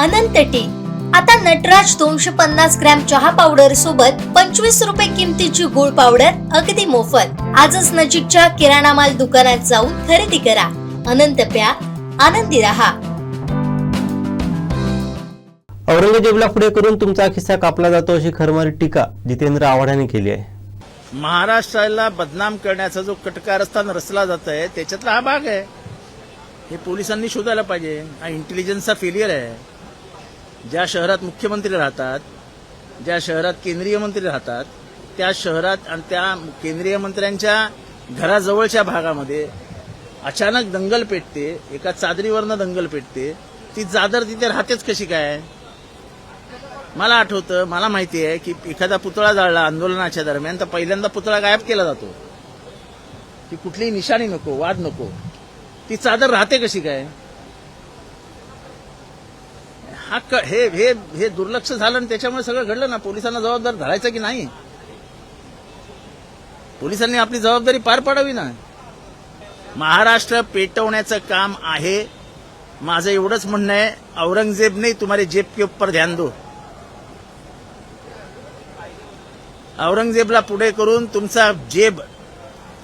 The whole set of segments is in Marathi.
अनंत टी. आता नटराज दोनशे पन्नास ग्रॅम चहा पावडर सोबत पंचवीस रुपये किमतीची गुळ पावडर अगदी मोफत. आजच नजीकच्या किराणा माल दुकानात जाऊन खरेदी करा. अनंत प्या. आनंदी रहा. औरंगजेबला पुढे करून तुमचा खिस्सा कापला जातो अशी खरमारी टीका जितेंद्र आव्हाडांनी केली आहे. महाराष्ट्राला बदनाम करण्याचा जो कटकारस्थान रचला जात आहे त्याच्यातला हा भाग आहे. हे पोलिसांनी शोधायला पाहिजे. हा इंटेलिजन्सचा फेलियर आहे. ज्या शहरात मुख्यमंत्री राहतात ज्या शहरात केंद्रीय मंत्री राहतात त्या शहरात आणि त्या केंद्रीय मंत्र्यांच्या घराजवळच्या भागामध्ये अचानक दंगल पेटते एका चादरीवरनं दंगल पेटते. ती चादर तिथे राहतेच कशी काय? मला आठवतं मला माहिती आहे की एखादा पुतळा जाळला आंदोलनाच्या दरम्यान तर पहिल्यांदा पुतळा गायब केला जातो. की कुठलीही निशाणी नको वाद नको. ती चादर राहते कशी काय? हा क- हे हे हे दुर्लक्ष झालं आणि त्याच्यामुळे सगळं घडलं ना? पोलिसांना जबाबदार धरायचं की नाही? पोलिसांनी आपली जबाबदारी पार पाडावी ना? महाराष्ट्र पेटवण्याचं काम आहे. माझं एवढंच म्हणणं आहे. औरंगजेब नाही तुम्हारे जेब के ऊपर ध्यान दो. औरंगजेबला पुढे करून तुमचा जेब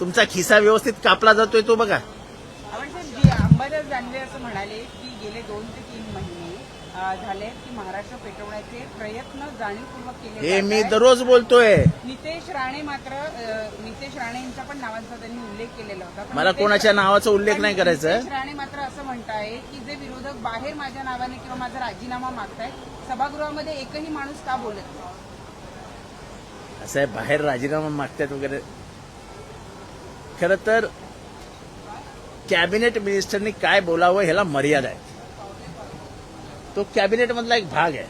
तुमचा खिसा व्यवस्थित कापला जातोय तो बघा. जे अंबादास दानवे असं म्हणाले की गेले दोन ते तीन महिने झाले की महाराष्ट्र पेटवण्याचे प्रयत्न जाणीवपूर्वक केले हे मी. दररोज बोलतोय. नितेश राणे मात्र नितेश राणेंचा पण नावांचा त्यांनी उल्लेख केलेला होता. मला कोणाच्या नावाचा उल्लेख नाही करायचा? नितेश राणे मात्र असं म्हणताय की जे विरोधक बाहेर माझ्या नावाने किंवा माझा राजीनामा मागतायत सभागृहामध्ये एकही माणूस का बोलत? असं आहे बाहेर राजीनामा मागतात वगैरे. खर तर कॅबिनेट मिनिस्टरनी काय बोलावं ह्याला मर्यादा आहे. तो कॅबिनेट मधला एक भाग आहे.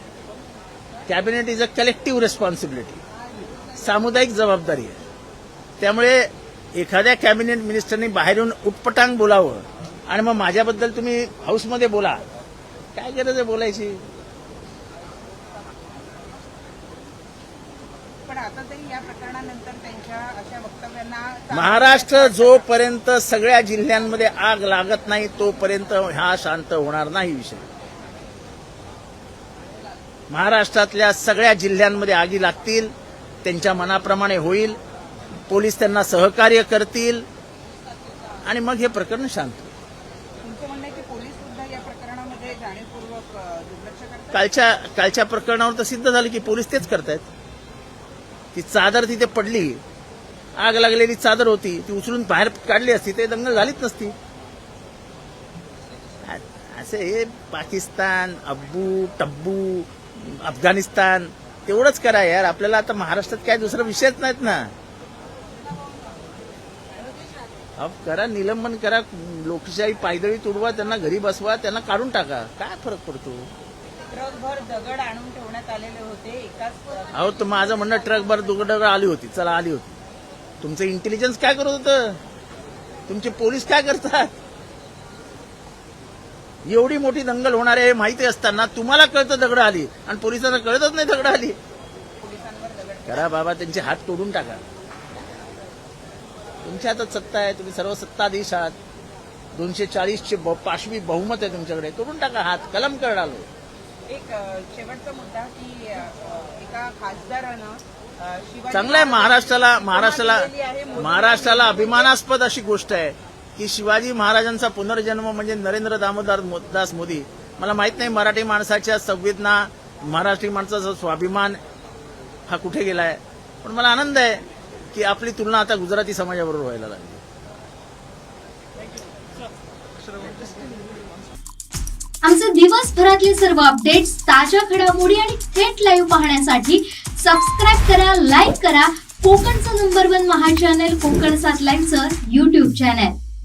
Cabinet is a collective responsibility सामुदायिक जबाबदारी आहे. त्यामुळे एखाद्या कॅबिनेट मिनिस्टरनी बाहेरून उटपटांग बोलावं आणि मग माझ्याबद्दल तुम्ही हाऊसमध्ये बोला. काय गरज आहे बोलायची? पण आता तरी या प्रकरणानंतर त्यांच्या अशा वक्तव्यांना महाराष्ट्र जोपर्यंत सगळ्या जिल्ह्यांमध्ये आग लागत नाही तोपर्यंत हा शांत होणार नाही विषय. महाराष्ट्रातल्या सगळ्या जिल्ह्यांमध्ये आगी लागतील त्यांच्या मनाप्रमाणे होईल पोलीस त्यांना सहकार्य करतील आणि मग हे प्रकरण शांत कालच्या कालच्या प्रकरणावर तर सिद्ध झालं की पोलीस तेच करतायत. ती चादर तिथे पडली आग लागलेली चादर होती ती उचलून बाहेर काढली असती ते दंगल झालीच नसती. असे हे पाकिस्तान अब्बू टब्बू अफगाणिस्तान तेवढंच करा यार. आपल्याला आता महाराष्ट्रात काय दुसरा विषयच नाहीत ना. करा निलंबन करा. लोकशाही पायदळी तुडवा त्यांना घरी बसवा त्यांना काढून टाका. काय फरक पडतो? ट्रकभर दगड आणून ठेवण्यात आलेले होते एकाच अहो तर माझं म्हणणं ट्रकभर दुगडर आली होती. चला आली होती. तुमचं इंटेलिजन्स काय करत होतं? तुमचे पोलीस काय करतात? एवढी मोठी दंगल होणार आहे हे माहिती असताना तुम्हाला कळतं दगड आली. आणि पोलिसांना कळतच नाही दगड आली. करा बाबा त्यांचे हात तोडून टाका. तुमच्या हातात सत्ता आहे तुम्ही सर्व सत्ताधीश आहात. दोनशे चाळीसचे पाशवी बहुमत आहे तुमच्याकडे. तोडून टाका हात कलम कर डालो एक शेवटचा मुद्दा की एका खासदारानं चांगलं आहे महाराष्ट्राला महाराष्ट्राला महाराष्ट्राला अभिमानास्पद अशी गोष्ट आहे. की शिवाजी महाराजांचा पुनर्जन्म म्हणजे नरेंद्र दामोदर दास मोदी. मला माहीत नाही मराठी माणसाच्या संवेदना मराठी माणसाचा स्वाभिमान हा कुठे गेलाय. पण मला आनंद आहे की आपली तुलना आता गुजराती समाजाबरोबर व्हायला लागली. आमचे दिवसभरातले सर्व अपडेट्स ताज्या घडामोडी आणि थेट लाईव्ह पाहण्यासाठी सबस्क्राईब करा लाईक करा. कोकणचं नंबर वन महा चॅनल कोकण सात लाईनचं युट्यूब चॅनल